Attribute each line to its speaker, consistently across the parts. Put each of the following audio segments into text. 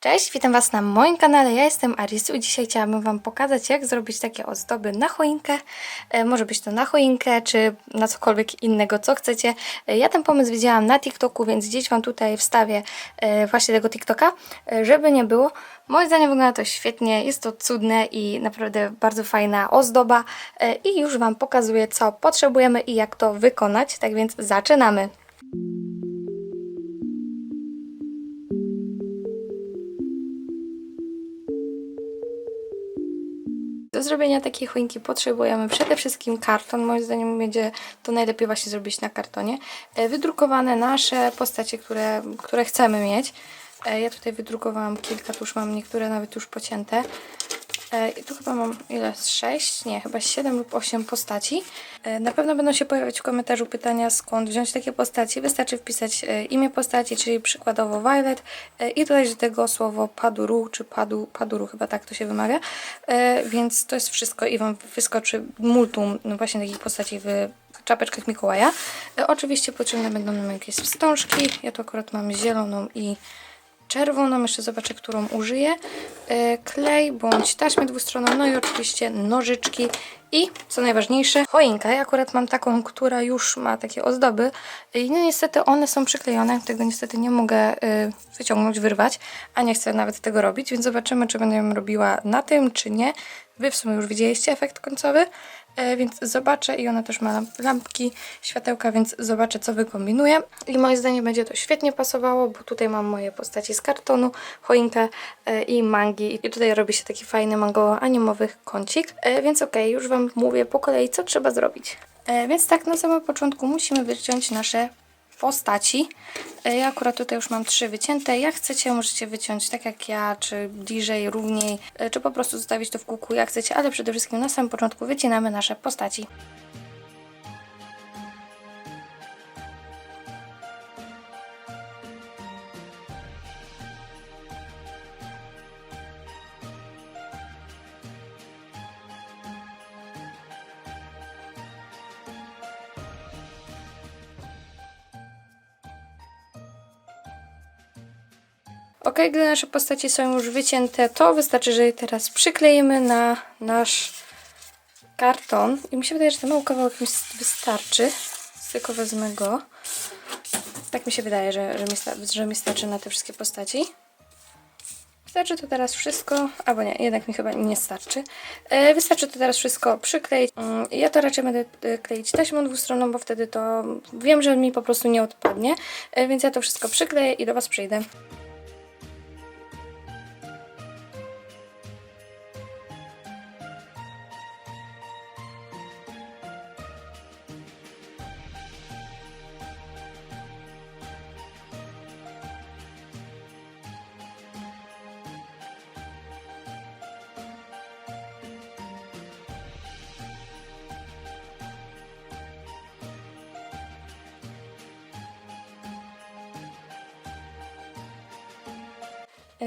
Speaker 1: Cześć, witam Was na moim kanale. Ja jestem Arisu i dzisiaj chciałabym Wam pokazać, jak zrobić takie ozdoby na choinkę. E, może być to na choinkę, czy na cokolwiek innego, co chcecie. E, ja ten pomysł widziałam na TikToku, więc gdzieś Wam tutaj wstawię e, właśnie tego TikToka, żeby nie było. Moim zdaniem wygląda to świetnie, jest to cudne i naprawdę bardzo fajna ozdoba. I już Wam pokazuję, co potrzebujemy i jak to wykonać. Tak więc zaczynamy. Zrobienia takiej choinki potrzebujemy przede wszystkim karton. Moim zdaniem będzie to najlepiej właśnie zrobić na kartonie. E, Wydrukowane nasze postacie, które, które chcemy mieć. E, Ja tutaj wydrukowałam kilka, tu już mam niektóre nawet już pocięte. E, I tu chyba mam ile? Z 6? Nie, chyba 7 lub 8 postaci. E, Na pewno będą się pojawiać w komentarzu pytania, skąd wziąć takie postaci. Wystarczy wpisać e, imię postaci, czyli przykładowo Violet i dodać do tego słowo Paduru, czy Padu, Paduru, chyba tak to się wymawia. Więc to jest wszystko i Wam wyskoczy multum no właśnie takich postaci w czapeczkach Mikołaja. Oczywiście potrzebne będą nam jakieś wstążki. Ja tu akurat mam zieloną i czerwoną, jeszcze zobaczę, którą użyję, e, klej bądź taśmę dwustronną, no i oczywiście nożyczki i co najważniejsze, choinka. Ja akurat mam taką, która już ma takie ozdoby i no niestety one są przyklejone, tego niestety nie mogę e, wyciągnąć, wyrwać, a nie chcę nawet tego robić, więc zobaczymy, czy będę ją robiła na tym, czy nie. Wy w sumie już widzieliście efekt końcowy, więc zobaczę i ona też ma lamp- lampki, światełka, więc zobaczę co wykombinuję i moim zdaniem będzie to świetnie pasowało, bo tutaj mam moje postaci z kartonu, choinkę e, i mangi. I tutaj robi się taki fajny mangowo-animowy kącik, E, więc okej, już Wam mówię po kolei co trzeba zrobić. E, Więc tak, na samym początku musimy wyciąć nasze postaci. E, Ja akurat tutaj już mam trzy wycięte. Jak chcecie, możecie wyciąć tak jak ja, czy bliżej, równiej, e, czy po prostu zostawić to w kółku jak chcecie, ale przede wszystkim na samym początku wycinamy nasze postaci. Ok, gdy nasze postacie są już wycięte, to wystarczy, że je teraz przykleimy na nasz karton. I mi się wydaje, że ten mały kawałek mi wystarczy. Tylko wezmę go. Tak mi się wydaje, że, że, mi, że mi starczy na te wszystkie postaci. Wystarczy to teraz wszystko, albo nie, jednak mi chyba nie starczy. E, wystarczy to teraz wszystko przykleić. Mm, Ja to raczej będę e, kleić taśmą dwustronną, bo wtedy to wiem, że mi po prostu nie odpadnie. E, więc ja to wszystko przykleję i do Was przyjdę.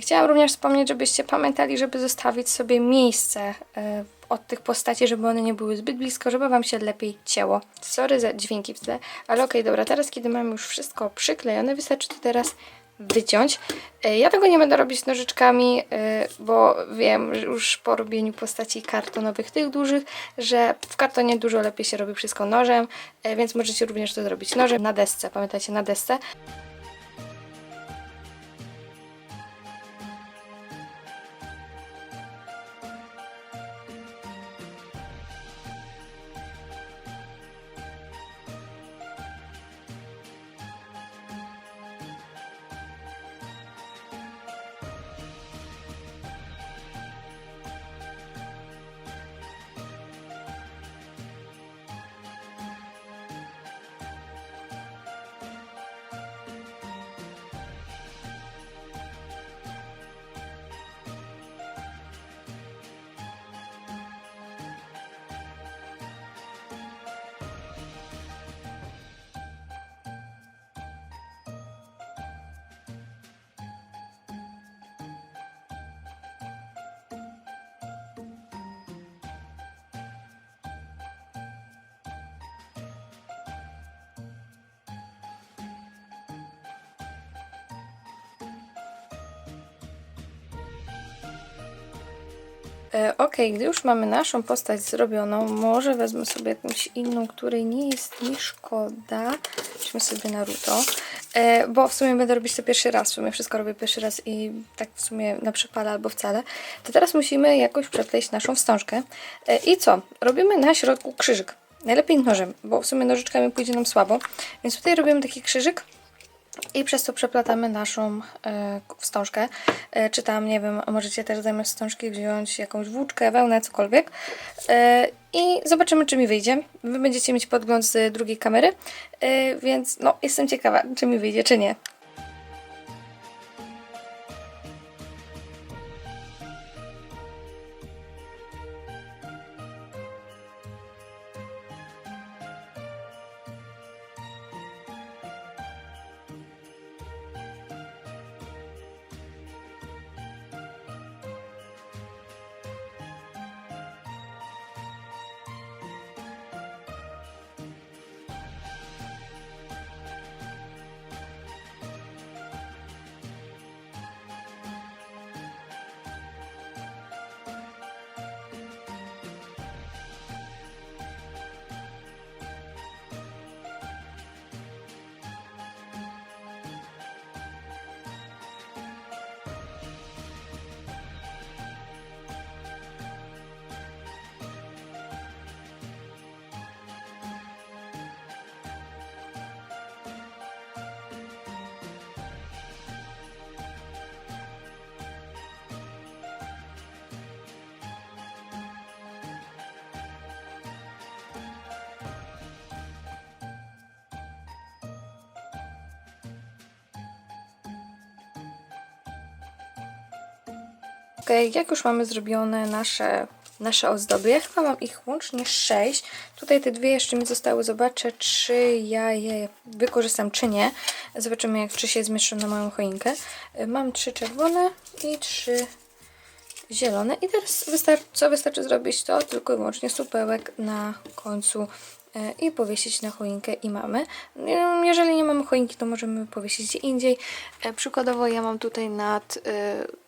Speaker 1: Chciałam również wspomnieć, żebyście pamiętali, żeby zostawić sobie miejsce e, od tych postaci, żeby one nie były zbyt blisko, żeby Wam się lepiej cięło. Sorry za dźwięki w tle, ale okej, dobra, teraz kiedy mam już wszystko przyklejone, wystarczy to teraz wyciąć. E, Ja tego nie będę robić nożyczkami, e, bo wiem że już po robieniu postaci kartonowych, tych dużych, że w kartonie dużo lepiej się robi wszystko nożem, e, więc możecie również to zrobić nożem na desce, pamiętajcie, na desce. Ok, gdy już mamy naszą postać zrobioną, może wezmę sobie jakąś inną, której nie jest mi szkoda. Weźmy sobie Naruto, e, bo w sumie będę robić to pierwszy raz, w sumie wszystko robię pierwszy raz i tak w sumie na przypale albo wcale. To teraz musimy jakoś przepleść naszą wstążkę. E, I co? Robimy na środku krzyżyk. Najlepiej nożem, bo w sumie nożyczkami pójdzie nam słabo. Więc tutaj robimy taki krzyżyk i przez to przeplatamy naszą e, wstążkę. E, czy tam, nie wiem, możecie też zamiast wstążki wziąć jakąś włóczkę, wełnę, cokolwiek. E, I zobaczymy, czy mi wyjdzie. Wy będziecie mieć podgląd z drugiej kamery, więc no, jestem ciekawa, czy mi wyjdzie, czy nie. Ok, jak już mamy zrobione nasze, nasze ozdoby, ja chyba mam ich łącznie 6. Tutaj te dwie jeszcze mi zostały, zobaczę czy ja je wykorzystam czy nie. Zobaczymy jak czy się zmieszczą na moją choinkę. Y, Mam trzy czerwone i trzy zielone i teraz wystar co wystarczy zrobić to tylko i wyłącznie supełek na końcu e, i powiesić na choinkę i mamy. E, Jeżeli nie mamy choinki, to możemy powiesić gdzie indziej. E, Przykładowo ja mam tutaj nad e,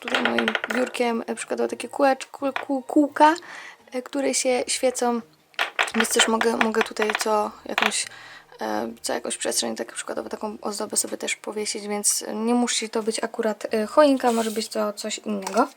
Speaker 1: tutaj moim biurkiem e, przykładowo takie kółeczko, kół, kół, kółka, e, które się świecą. Więc też mogę, mogę tutaj co jakąś e, co jakąś przestrzeń, tak przykładowo taką ozdobę sobie też powiesić, więc nie musi to być akurat choinka, może być to coś innego.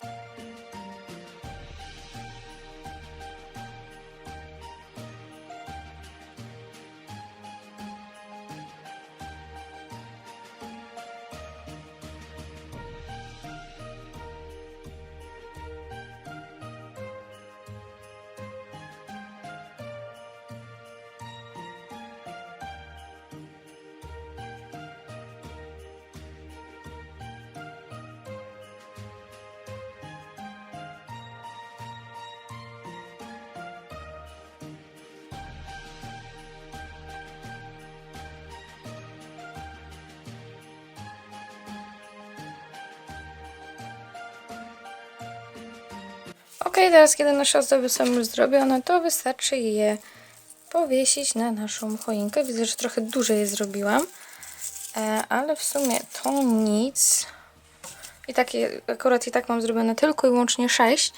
Speaker 1: Ok, teraz kiedy nasze ozdoby są już zrobione, to wystarczy je powiesić na naszą choinkę. Widzę, że trochę dłużej je zrobiłam, e, ale w sumie to nic. I takie, akurat i tak mam zrobione tylko i łącznie 6,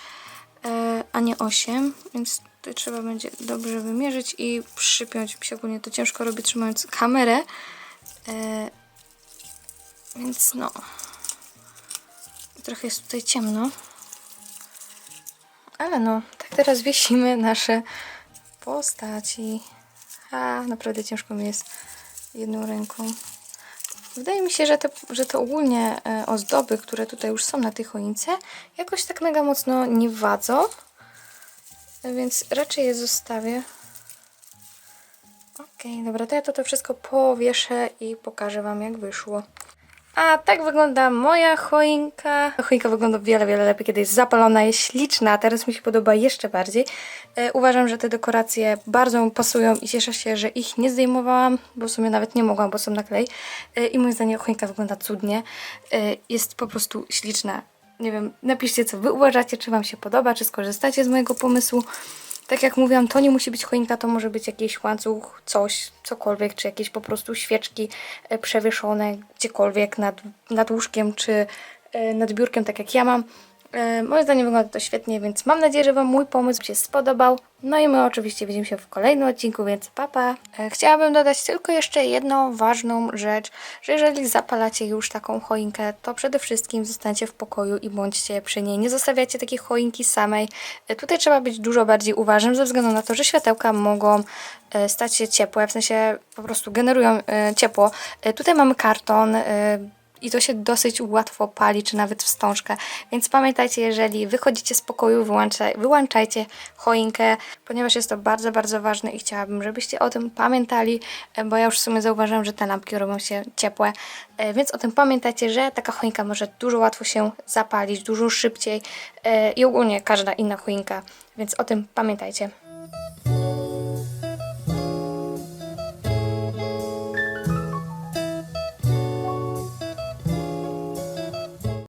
Speaker 1: e, a nie 8, więc trzeba będzie dobrze wymierzyć i przypiąć. Mi się ogólnie to ciężko robi trzymając kamerę, e, więc no, trochę jest tutaj ciemno. Ale no, tak teraz wiesimy nasze postaci. A, naprawdę ciężko mi jest jedną ręką. Wydaje mi się, że te, że te ogólnie e, ozdoby, które tutaj już są na tej choince, jakoś tak mega mocno nie wadzą. E, Więc raczej je zostawię. Okej, dobra, to ja to, to wszystko powieszę i pokażę Wam jak wyszło. A tak wygląda moja choinka. Choinka wygląda wiele, wiele lepiej, kiedy jest zapalona, jest śliczna, a teraz mi się podoba jeszcze bardziej. E, uważam, że te dekoracje bardzo pasują i cieszę się, że ich nie zdejmowałam, bo w sumie nawet nie mogłam, bo są na klej. E, I moim zdaniem choinka wygląda cudnie. E, jest po prostu śliczna. Nie wiem, napiszcie co wy uważacie, czy wam się podoba, czy skorzystacie z mojego pomysłu. Tak jak mówiłam, to nie musi być choinka, to może być jakiś łańcuch, coś, cokolwiek, czy jakieś po prostu świeczki e, przewieszone gdziekolwiek nad, nad łóżkiem, czy e, nad biurkiem, tak jak ja mam. E, Moim zdaniem wygląda to świetnie, więc mam nadzieję, że Wam mój pomysł się spodobał. No i my oczywiście widzimy się w kolejnym odcinku, więc papa. Pa. Chciałabym dodać tylko jeszcze jedną ważną rzecz, że jeżeli zapalacie już taką choinkę, to przede wszystkim zostańcie w pokoju i bądźcie przy niej. Nie zostawiacie takiej choinki samej. E, Tutaj trzeba być dużo bardziej uważnym ze względu na to, że światełka mogą e, stać się ciepłe, w sensie po prostu generują e, ciepło. E, Tutaj mamy karton, e, i to się dosyć łatwo pali, czy nawet wstążkę. Więc pamiętajcie, jeżeli wychodzicie z pokoju, wyłącza, wyłączajcie choinkę, ponieważ jest to bardzo, bardzo ważne i chciałabym, żebyście o tym pamiętali, e, bo ja już w sumie zauważyłam, że te lampki robią się ciepłe, E, więc o tym pamiętajcie, że taka choinka może dużo łatwo się zapalić, dużo szybciej e, i ogólnie każda inna choinka, więc o tym pamiętajcie.